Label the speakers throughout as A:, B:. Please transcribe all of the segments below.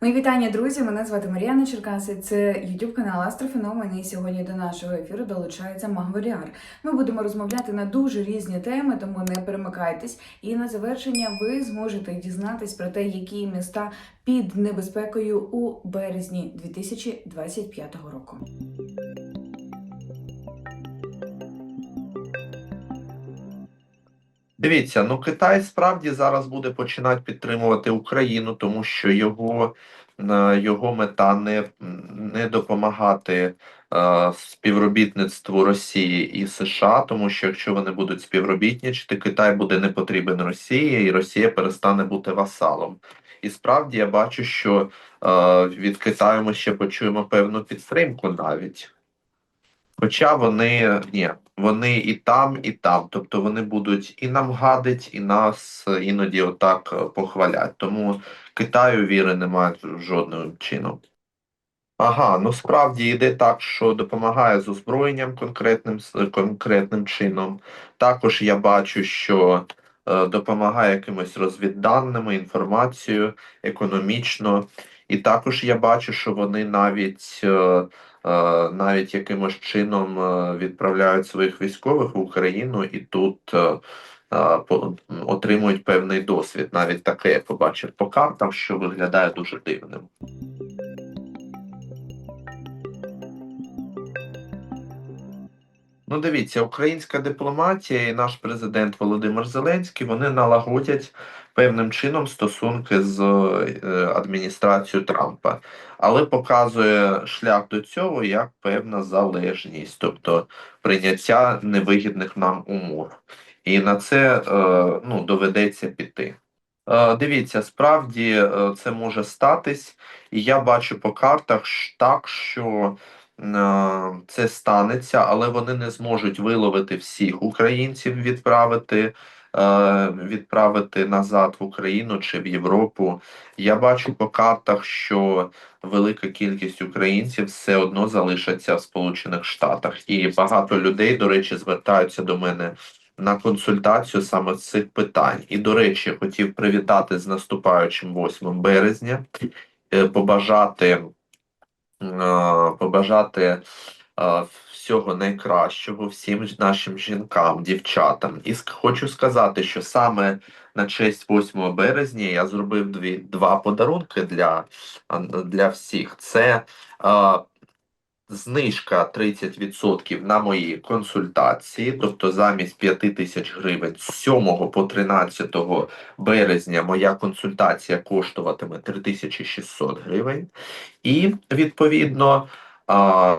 A: Мої вітання, друзі. Мене звати Мар'яна Черкаси. Це YouTube канал Астрофеномен. І сьогодні до нашого ефіру долучається Магваріар. Ми будемо розмовляти на дуже різні теми, тому не перемикайтесь. І на завершення ви зможете дізнатись про те, які міста під небезпекою у березні 2025 року.
B: Дивіться, ну Китай справді зараз буде починати підтримувати Україну, тому що його, е, його мета не, не допомагати е, співробітництву Росії і США, тому що якщо вони будуть співробітничати, Китай буде не потрібен Росії, і Росія перестане бути васалом. І справді я бачу, що е, від Китаю ми ще почуємо певну підтримку навіть. Хоча вони ні, вони і там, і там. Тобто вони будуть і нам гадить, і нас іноді отак е, похвалять. Тому Китаю віри немає жодним чином. Ага, ну справді йде так, що допомагає з озброєнням конкретним конкретним чином. Також я бачу, що е, допомагає якимось розвідданими, інформацією, економічно. І також я бачу, що вони навіть е, навіть якимось чином е, відправляють своїх військових в Україну і тут е, е, отримують певний досвід. Навіть таке я побачив по картам, що виглядає дуже дивним. Ну, дивіться, українська дипломатія і наш президент Володимир Зеленський вони налагодять певним чином стосунки з е, адміністрацією Трампа, але показує шлях до цього як певна залежність, тобто прийняття невигідних нам умов. І на це е, ну, доведеться піти. Е, Дивіться, справді е, це може статись, і я бачу по картах так, що це станеться, але вони не зможуть виловити всіх українців, відправити, відправити назад в Україну чи в Європу. Я бачу по картах, що велика кількість українців все одно залишаться в Сполучених Штатах, і багато людей, до речі, звертаються до мене на консультацію саме з цих питань. І, до речі, хотів привітати з наступаючим 8 березня, е, побажати, е, побажати е, всього найкращого всім нашим жінкам, дівчатам. І хочу сказати, що саме на честь 8 березня я зробив дві, два подарунки для, для всіх. Це е, Знижка 30% на мої консультації, тобто замість 5 тисяч гривень з 7 по 13 березня моя консультація коштуватиме 3600 гривень. І відповідно а,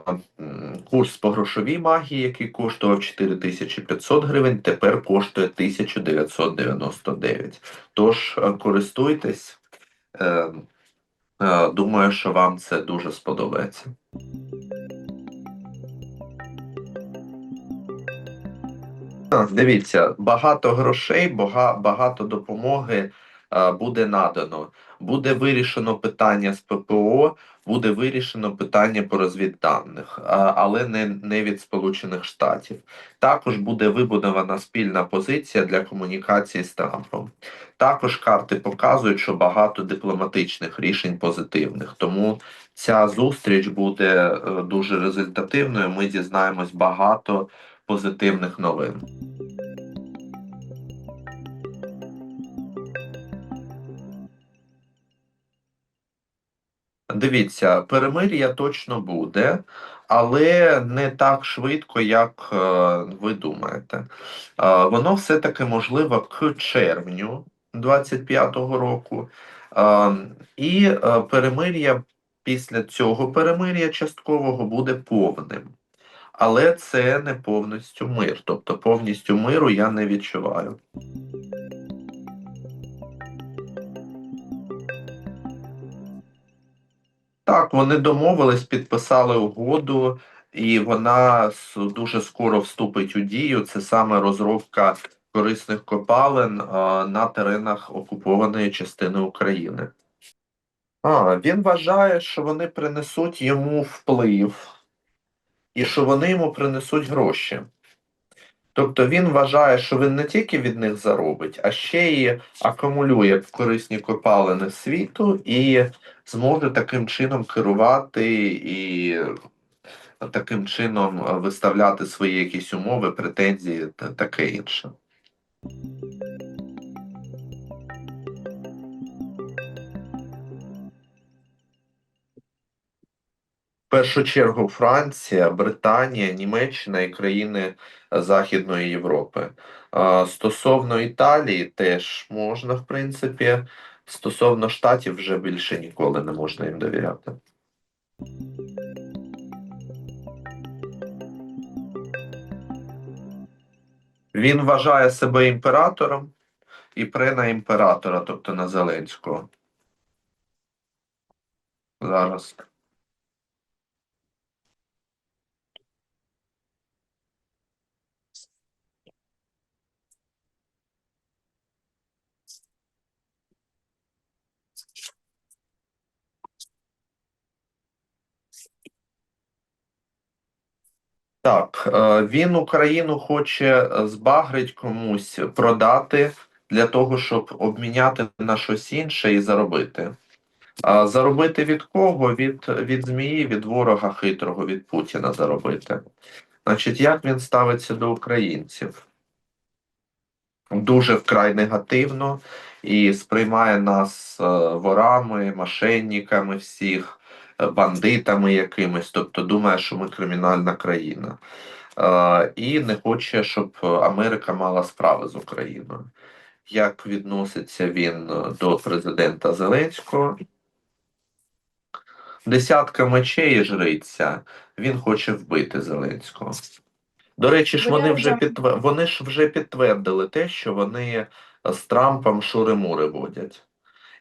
B: курс по грошовій магії, який коштував 4500 гривень, тепер коштує 1999. Тож е, користуйтесь. Е, е, Думаю, що вам це дуже сподобається. Дивіться, багато грошей, багато допомоги буде надано. Буде вирішено питання з ППО, буде вирішено питання по розвідданих, але не, не від Сполучених Штатів. Також буде вибудована спільна позиція для комунікації з Трампом. Також карти показують, що багато дипломатичних рішень позитивних. Тому ця зустріч буде е, дуже результативною. Ми дізнаємось багато позитивних новин. Дивіться, перемир'я точно буде, але не так швидко, як е, ви думаєте. Е, воно все-таки можливо к червню 25-го року. Е, і перемир'я після цього перемир'я часткового буде повним. Але це не повністю мир. Тобто повністю миру я не відчуваю. Так, вони домовились, підписали угоду, і вона дуже скоро вступить у дію. Це саме розробка корисних копалин а, на теренах окупованої частини України. А, він вважає, що вони принесуть йому вплив і що вони йому принесуть гроші. Тобто він вважає, що він не тільки від них заробить, а ще й акумулює корисні копалини світу і зможе таким чином керувати і таким чином виставляти свої якісь умови, претензії та таке інше. Першу чергу Франція, Британія, Німеччина і країни е, Західної Європи. Стосовно Італії теж можна, в принципі. Стосовно Штатів вже більше ніколи не можна їм довіряти. Він вважає себе імператором і пре на імператора, тобто на Зеленського. Зараз. Так, е, він Україну хоче е, збагрить комусь, продати для того, щоб обміняти на щось інше і заробити. А заробити від кого? Від, від змії, від ворога хитрого, від Путіна заробити. Значить, як він ставиться до українців? Дуже вкрай негативно і сприймає нас е, ворами, мошенниками всіх, бандитами якимись, тобто думає, що ми кримінальна країна. І не хоче, щоб Америка мала справи з Україною. Як відноситься він до президента Зеленського? Десятка мечей і жриця. Він хоче вбити Зеленського. До речі ж, вони вже підтвер... вони ж вже підтвердили те, що вони з Трампом шури-мури водять.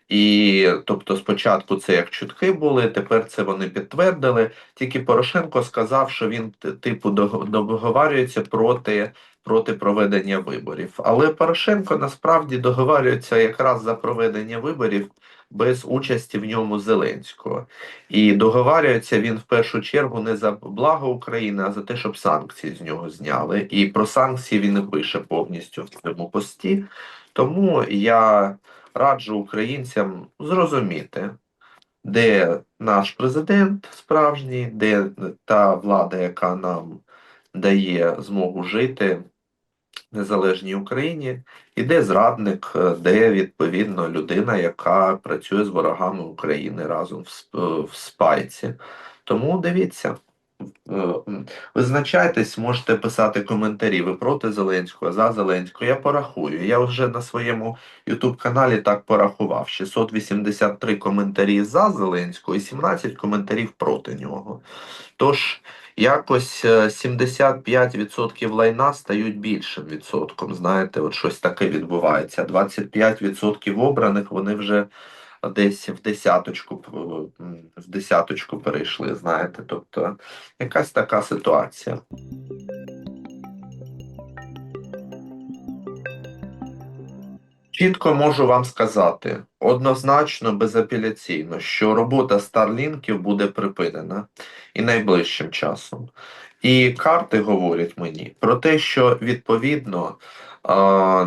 B: І тобто спочатку це як чутки були, тепер це вони підтвердили. Тільки Порошенко сказав, що він типу дог- договарюється проти, проти проведення виборів. Але Порошенко насправді договарюється якраз за проведення виборів без участі в ньому Зеленського. І договарюється він в першу чергу не за благо України, а за те, щоб санкції з нього зняли. І про санкції він пише повністю в цьому пості. Тому я раджу українцям зрозуміти, де наш президент справжній, де та влада, яка нам дає змогу жити в незалежній Україні, і де зрадник, е, де відповідно людина, яка працює з ворогами України разом в, сп- в спайці. Тому дивіться. Е, Визначайтесь, можете писати коментарі. Ви проти Зеленського, за Зеленського. Я порахую. Я вже на своєму YouTube каналі так порахував: 683 коментарі за Зеленського і 17 коментарів проти нього. Тож якось е, 75% лайна стають більшим відсотком. Знаєте, от щось таке відбувається. 25% обраних вони вже десь в десяточку в десяточку перейшли. Знаєте, тобто якась така ситуація. Чітко можу вам сказати, однозначно, безапеляційно, що робота старлінків буде припинена і найближчим часом. І карти говорять мені про те, що відповідно а,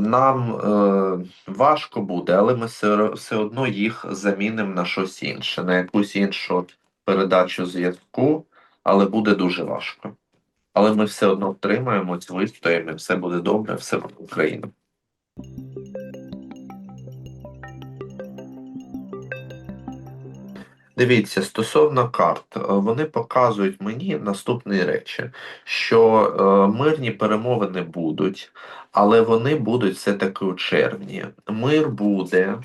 B: нам е, важко буде, але ми все, одно їх замінимо на щось інше, на якусь іншу передачу зв'язку, але буде дуже важко. Але ми все одно втримаємось, вистоїмо, все буде добре, все буде Україна. Дивіться, стосовно карт, е, вони показують мені наступні речі, що е, мирні перемовини будуть, але вони будуть все-таки у червні. Мир буде,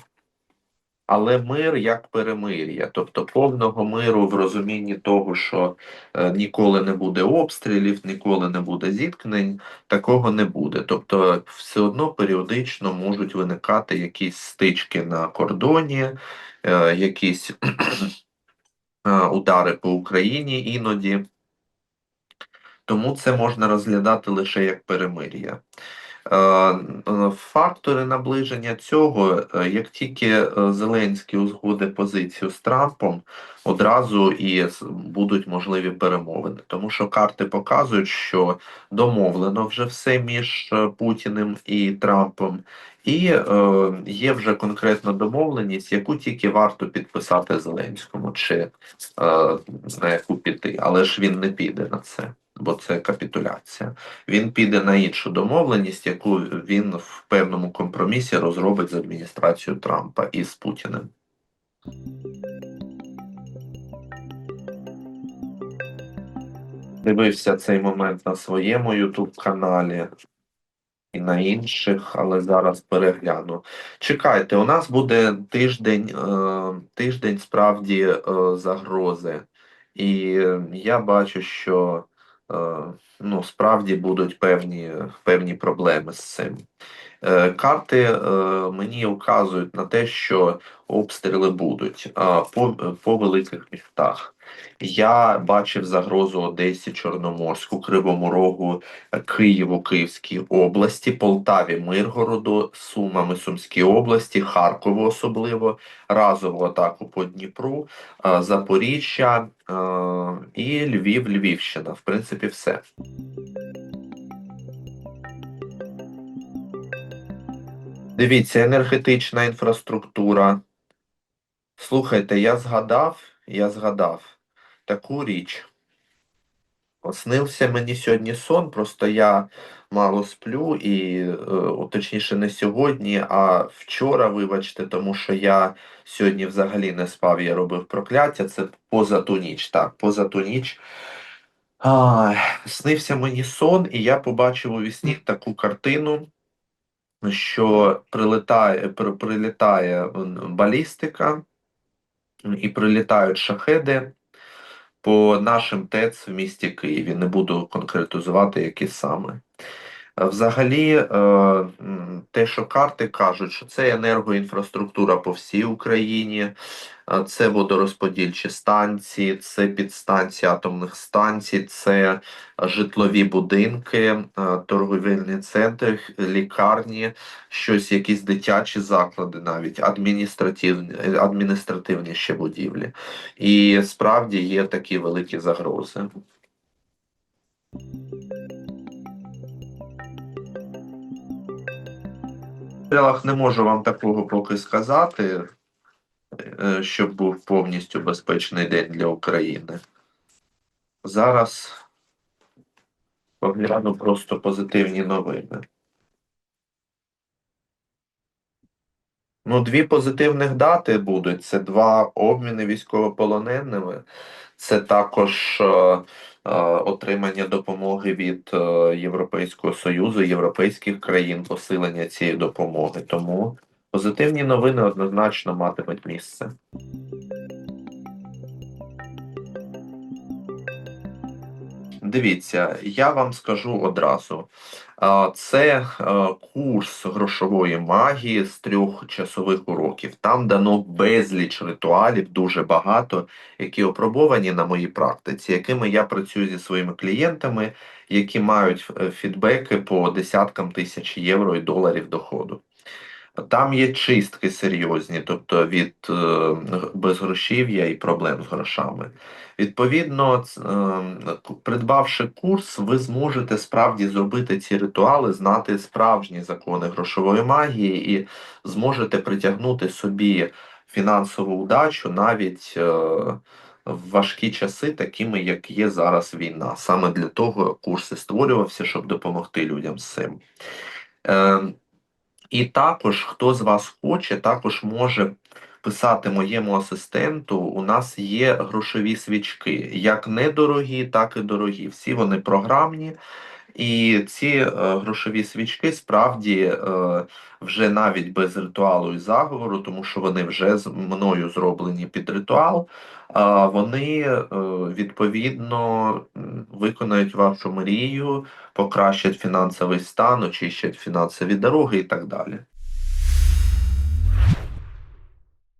B: але мир як перемир'я, тобто повного миру в розумінні того, що е, ніколи не буде обстрілів, ніколи не буде зіткнень, такого не буде. Тобто, все одно періодично можуть виникати якісь стички на кордоні, е, якісь е, удари по Україні іноді. Тому це можна розглядати лише як перемир'я. Е, Фактори наближення цього, е, як тільки е, Зеленський узгодить позицію з Трампом, одразу і будуть можливі перемовини. Тому що карти показують, що домовлено вже все між Путіним і Трампом, і е, є вже конкретна домовленість, яку тільки варто підписати Зеленському, чи е, на яку піти, але ж він не піде на це, бо це капітуляція. Він піде на іншу домовленість, яку він в певному компромісі розробить з адміністрацією Трампа і з Путіним. Дивився цей момент на своєму Ютуб каналі і на інших, але зараз перегляну. Чекайте, у нас буде тиждень, е, тиждень справді е, загрози, і я бачу, що ну, справді будуть певні, певні проблеми з цим. Е, Карти е, мені вказують на те, що обстріли будуть по, по великих містах. Я бачив загрозу Одесі, Чорноморську, Кривому Рогу, Києву, Київській області, Полтаві, Миргороду, Сумами, Сумській області, Харкову особливо, разову атаку по Дніпру, Запоріжжя е, і Львів, Львівщина. В принципі, все. Дивіться, енергетична інфраструктура. Слухайте, я згадав, я згадав таку річ. Снився мені сьогодні сон, просто я мало сплю, і, е, точніше, не сьогодні, а вчора, вибачте, тому що я сьогодні взагалі не спав, я робив прокляття. Це поза ту ніч, так, поза ту ніч. А, снився мені сон, і я побачив у вісні таку картину що прилетає, при- прилітає балістика і прилітають шахеди по нашим ТЕЦ в місті Києві. Не буду конкретизувати, які саме. Е, Взагалі, е, те, що карти кажуть, що це енергоінфраструктура по всій Україні, е, це водорозподільчі станції, це підстанції атомних станцій, це житлові будинки, торговельні центри, лікарні, щось, якісь дитячі заклади, навіть адміністративні, адміністративні ще будівлі. І справді є такі великі загрози. Стрілах не можу вам такого поки сказати, е, щоб був повністю безпечний день для України. Зараз погляну просто позитивні новини. Ну, дві позитивних дати будуть. Це два обміни військовополоненими. Це також е, е, отримання допомоги від е, Європейського Союзу, європейських країн, посилення цієї допомоги. Тому позитивні новини однозначно матимуть місце. Дивіться, я вам скажу одразу. Це е, курс грошової магії з трьох часових уроків. Там дано безліч ритуалів, дуже багато, які опробовані на моїй практиці, якими я працюю зі своїми клієнтами, які мають е, фідбеки по десяткам тисяч євро і доларів доходу. Там є чистки серйозні, тобто від е, безгрошів'я і проблем з грошами. Відповідно, е, придбавши курс, ви зможете справді зробити ці ритуали, знати справжні закони грошової магії і зможете притягнути собі фінансову удачу навіть е, в важкі часи, такими як є зараз війна. Саме для того курс і створювався, щоб допомогти людям з цим. І також, хто з вас хоче, також може писати моєму асистенту. У нас є грошові свічки, як недорогі, так і дорогі. Всі вони програмні. І ці е, грошові свічки справді е, вже навіть без ритуалу і заговору, тому що вони вже з мною зроблені під ритуал. Вони е, відповідно виконають вашу мрію, покращать фінансовий стан, очищать фінансові дороги і так далі.